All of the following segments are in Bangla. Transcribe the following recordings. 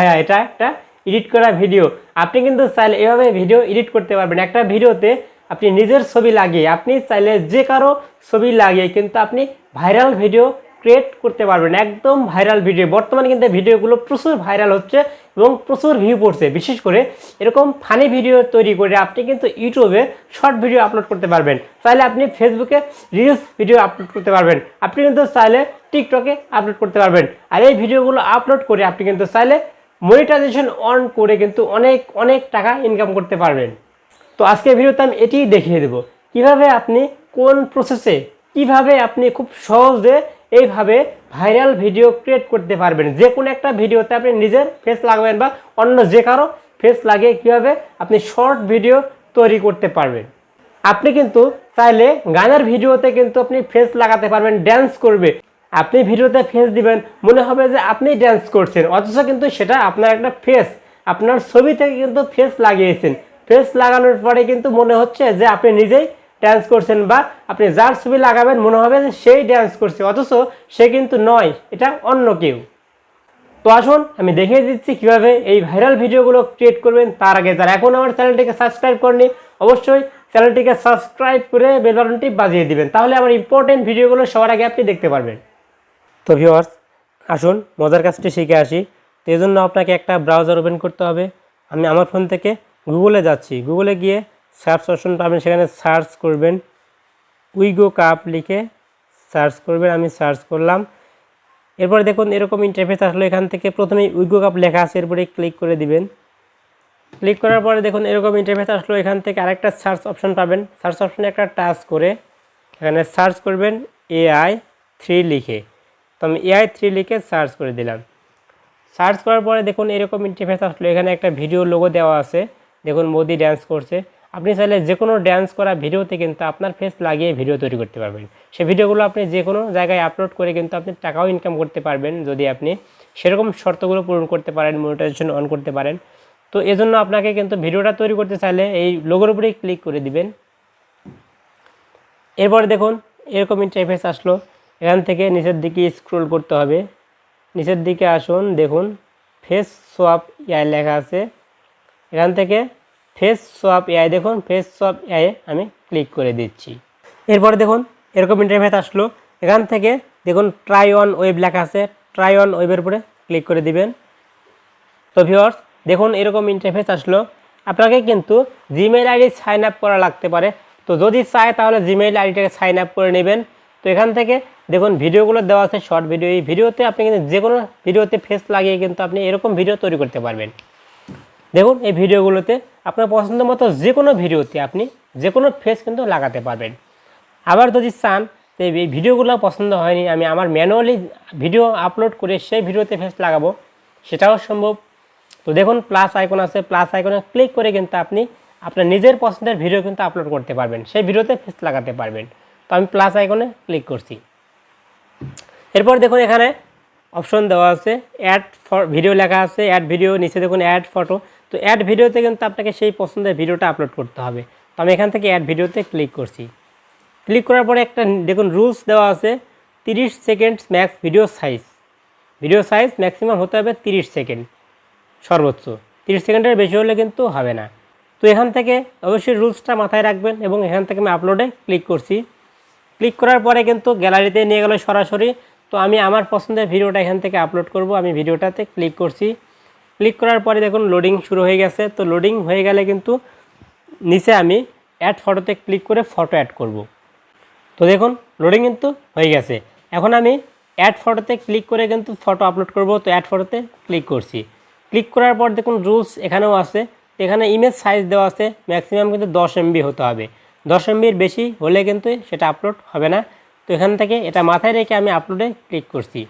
ভাইয়া, এটা একটা এডিট করা ভিডিও আপনি কিন্তু চাইলে এভাবে ভিডিও এডিট করতে পারবেন। একটা ভিডিওতে আপনি নিজের ছবি লাগিয়ে, আপনি চাইলে যে কারও ছবি লাগিয়ে কিন্তু আপনি ভাইরাল ভিডিও ক্রিয়েট করতে পারবেন। একদম ভাইরাল ভিডিও বর্তমানে কিন্তু ভিডিওগুলো প্রচুর ভাইরাল হচ্ছে এবং প্রচুর ভিউ পড়ছে। বিশেষ করে এরকম ফানি ভিডিও তৈরি করে আপনি কিন্তু ইউটিউবে শর্ট ভিডিও আপলোড করতে পারবেন। চাইলে আপনি ফেসবুকে রিলস ভিডিও আপলোড করতে পারবেন। আপনি কিন্তু চাইলে টিকটকে আপলোড করতে পারবেন। আর এই ভিডিওগুলো আপলোড করে আপনি কিন্তু চাইলে মনিটাইজেশন অন করে কিন্তু অনেক অনেক টাকা ইনকাম করতে পারবেন। তো আজকে ভিডিওতে আমি এটিই দেখিয়ে দেবো। কীভাবে আপনি কোন প্রসেসে কীভাবে আপনি খুব সহজে এইভাবে ভাইরাল ভিডিও ক্রিয়েট করতে পারবেন। যে কোনো একটা ভিডিওতে আপনি নিজের ফেস লাগাবেন বা অন্য যে কারও ফেস লাগিয়ে কীভাবে আপনি শর্ট ভিডিও তৈরি করতে পারবেন। আপনি কিন্তু চাইলে গানের ভিডিওতে কিন্তু আপনি ফেস লাগাতে পারবেন ড্যান্স করবে। আপনি ভিডিওতে ফেস দিবেন, মনে হবে যে আপনি ড্যান্স করছেন, অথচ কিন্তু সেটা আপনার একটা ফেস আপনার ছবি থেকে কিন্তু ফেস লাগিয়েছেন। ফেস লাগানোর পরে কিন্তু মনে হচ্ছে যে আপনি নিজেই ড্যান্স করছেন বা আপনি যার ছবি লাগাবেন, মনে হবে যে সেই ড্যান্স করছে, অথচ সে কিন্তু নয়, এটা অন্য কেউ। তো আসুন, আমি দেখিয়ে দিচ্ছি কীভাবে এই ভাইরাল ভিডিওগুলো ক্রিয়েট করবেন তার আগে যারা এখন আমার চ্যানেলটিকে সাবস্ক্রাইব করেনি অবশ্যই চ্যানেলটিকে সাবস্ক্রাইব করে বেল বাটনটি বাজিয়ে দিবেন, তাহলে আমার ইম্পর্টেন্ট ভিডিওগুলো সবার আগে আপনি দেখতে পারবেন। তো ভিউয়ার্স আসুন, মজার কাজটি শিখে আসি। তো এই জন্য আপনাকে একটা ব্রাউজার ওপেন করতে হবে। আমি আমার ফোন থেকে গুগলে যাচ্ছি। গুগলে গিয়ে সার্চ অপশন পাবেন, সেখানে সার্চ করবেন। উইগো কাপ লিখে সার্চ করবেন, আমি সার্চ করলাম। এরপরে দেখুন, এরকম ইন্টারফেস আসলো। এখান থেকে প্রথমে উইগো কাপ লেখা আছে, এরপরে ক্লিক করে দিবেন। ক্লিক করার পরে দেখুন, এরকম ইন্টারফেস আসলো। এখান থেকে আরেকটা সার্চ অপশন পাবেন। সার্চ অপশনে একটা টাচ করে, এখানে সার্চ করবেন এআই থ্রি লিখে। তো আমি এআই থ্রি লিখে সার্চ করে দিলাম। সার্চ করার পরে দেখুন এরকম ইন্টারফেস আসলো। এখানে একটা ভিডিও লোগো দেওয়া আছে। দেখুন মোদি ড্যান্স করছে। আপনি চাইলে যে কোনো ড্যান্স করা ভিডিওতে কিন্তু আপনার ফেস লাগিয়ে ভিডিও তৈরি করতে পারবেন। সেই ভিডিওগুলো আপনি যে কোনো জায়গায় আপলোড করে কিন্তু আপনি টাকাও ইনকাম করতে পারবেন যদি আপনি সেরকম শর্তগুলো পূরণ করতে পারেন মনিটাইজেশন অন করতে পারেন। তো এজন্য আপনাকে কিন্তু ভিডিওটা তৈরি করতে চাইলে এই লোগোর উপরেই ক্লিক করে দিবেন। এরপরে দেখুন এরকম ইন্টারফেস আসলো। এখান থেকে নিচের দিকে স্ক্রোল করতে হবে। নিচের দিকে আসুন, দেখুন ফেস সোয়াপ এআই লেখা আছে। এখান থেকে ফেস সোয়াপ এআই দেখুন ফেস সোয়াপ এআই আমি ক্লিক করে দিচ্ছি। এরপরে দেখুন, এরকম ইন্টারফেস আসলো। এখান থেকে দেখুন ট্রাই অন ওয়েব লেখা আছে। ট্রাই অন ওয়েবের উপরে ক্লিক করে দিবেন। তো ভিওর্স দেখুন, এরকম ইন্টারফেস আসলো। আপনাকে কিন্তু জিমেইল আইডি সাইন আপ করা লাগতে পারে। তো যদি চায়, তাহলে জিমেইল আইডিটাকে সাইন আপ করে নেবেন। তো এখান থেকে দেখুন, ভিডিওগুলো দেওয়া আছে শর্ট ভিডিও এই ভিডিওতে আপনি কিন্তু যে কোনো ভিডিওতে ফেস লাগিয়ে কিন্তু আপনি এরকম ভিডিও তৈরি করতে পারবেন। দেখুন, এই ভিডিওগুলোতে আপনার পছন্দ মতো যে কোনো ভিডিওতে আপনি যে কোনো ফেস কিন্তু লাগাতে পারবেন। আবার যদি চান, যে এই ভিডিওগুলো পছন্দ হয়নি, আমি আমার ম্যানুয়ালি ভিডিও আপলোড করে সেই ভিডিওতে ফেস লাগাবো, সেটাও সম্ভব। তো দেখুন প্লাস আইকন আছে প্লাস আইকনে ক্লিক করে কিন্তু আপনি আপনার নিজের পছন্দের ভিডিও কিন্তু আপলোড করতে পারবেন, সেই ভিডিওতে ফেস লাগাতে পারবেন। তো আমি প্লাস আইকনে ক্লিক করছি। এরপর দেখুন এখানে অপশন দেওয়া আছে অ্যাড ভিডিও লেখা আছে অ্যাড ভিডিও নিচে দেখুন অ্যাড ফটো তো অ্যাড ভিডিওতে কিন্তু আপনাকে সেই পছন্দের ভিডিওটা আপলোড করতে হবে। তো আমি এখান থেকে অ্যাড ভিডিওতে ক্লিক করছি। ক্লিক করার পরে একটা দেখুন রুলস দেওয়া আছে, তিরিশ second max video size video size maximum হতে হবে তিরিশ সেকেন্ড সর্বোচ্চ। তিরিশ সেকেন্ডের বেশি হলে কিন্তু হবে না। তো এখান থেকে অবশ্যই রুলসটা মাথায় রাখবেন এবং এখান থেকে আমি আপলোডে ক্লিক করছি। ক্লিক করার পরে কিন্তু গ্যালারিতে নিয়ে গেল সরাসরি। তো আমি আমার পছন্দের ভিডিওটা এখান থেকে আপলোড করব। আমি ভিডিওটাতে ক্লিক করছি। ক্লিক করার পরে দেখুন লোডিং শুরু হয়ে গেছে। তো লোডিং হয়ে গেলে কিন্তু নিচে আমি অ্যাড ফটোতে ক্লিক করে ফটো অ্যাড করব। তো দেখুন লোডিং কিন্তু হয়ে গেছে। এখন আমি অ্যাড ফটোতে ক্লিক করে কিন্তু ফটো আপলোড করব। তো অ্যাড ফটোতে ক্লিক করছি। ক্লিক করার পর দেখুন রুলস এখানেও আছে। এখানে ইমেজ সাইজ দেওয়া আছে। ম্যাক্সিমাম কিন্তু দশ এমবি হতে হবে। দশ এমবির বেশি হলে কিন্তু সেটা আপলোড হবে না। তো এখান থেকে এটা মাথায় রেখে আমি আপলোডে ক্লিক করছি।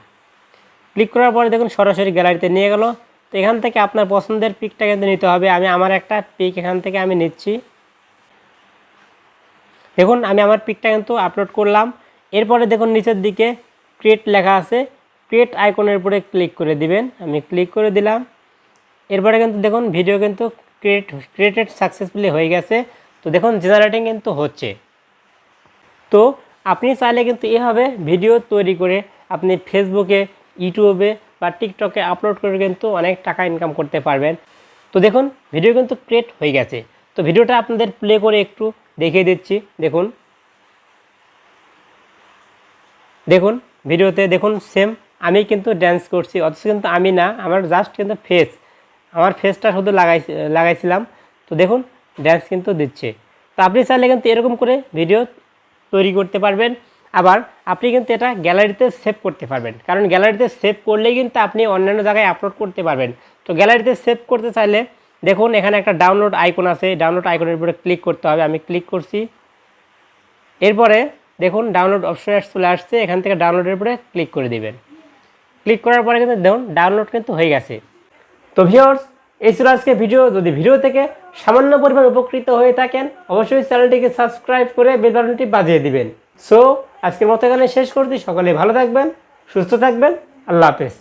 ক্লিক করার পরে দেখুন সরাসরি গ্যালারিতে নিয়ে গেল। তো এখান থেকে আপনার পছন্দের পিকটা কিন্তু নিতে হবে। আমি আমার একটা পিক এখান থেকে আমি নিচ্ছি। দেখুন, আমি আমার পিকটা কিন্তু আপলোড করলাম। এরপরে দেখুন নিচের দিকে ক্রিয়েট লেখা আছে। ক্রিয়েট আইকনের উপরে ক্লিক করে দিবেন। আমি ক্লিক করে দিলাম। এরপরে কিন্তু দেখুন ভিডিও কিন্তু ক্রিয়েট ক্রিয়েটেড সাকসেসফুলি হয়ে গেছে। তো দেখুন জেনারেটিং কিন্তু হচ্ছে। তো আপনি চাইলে কিন্তু এভাবে ভিডিও তৈরি করে আপনি ফেসবুকে ইউটিউবে বা টিকটকে আপলোড করে কিন্তু অনেক টাকা ইনকাম করতে পারবেন। তো দেখুন ভিডিও কিন্তু ক্রিয়েট হয়ে গেছে। তো ভিডিওটা আপনাদের প্লে করে একটু দেখিয়ে দিচ্ছি। দেখুন। দেখুন ভিডিওতে দেখুন সেম আমি কিন্তু ড্যান্স করছি, অথচ কিন্তু আমি না, আমার জাস্ট কিন্তু ফেস আমার ফেসটা শুধু লাগাই লাগাইছিলাম। তো দেখুন ড্যান্স কিন্তু দিচ্ছে। তো আপনি চাইলে কিন্তু এরকম করে ভিডিও তৈরি করতে পারবেন। আবার আপনি কিন্তু এটা গ্যালারিতে সেভ করতে পারবেন। কারণ গ্যালারিতে সেভ করলেই কিন্তু আপনি অন্যান্য জায়গায় আপলোড করতে পারবেন। তো গ্যালারিতে সেভ করতে চাইলে দেখুন, এখানে একটা ডাউনলোড আইকন আছে। ডাউনলোড আইকনের উপরে ক্লিক করতে হবে। আমি ক্লিক করছি। এরপরে দেখুন ডাউনলোড অপশন চলে আসছে। এখান থেকে ডাউনলোডের উপরে ক্লিক করে দিবেন। ক্লিক করার পরে কিন্তু দেখুন ডাউনলোড কিন্তু হয়ে গেছে। তো ভিউয়ার্স এই ছিল আজকে ভিডিও যদি ভিডিও থেকে সামান্য পরিমাণ উপকৃত হয়ে থাকেন, অবশ্যই চ্যানেলটিকে সাবস্ক্রাইব করে বেল বাটনটি বাজিয়ে দিবেন। সো আজকের মতো এখানে শেষ করছি। সকলে ভালো থাকবেন, সুস্থ থাকবেন। আল্লাহ হাফেজ।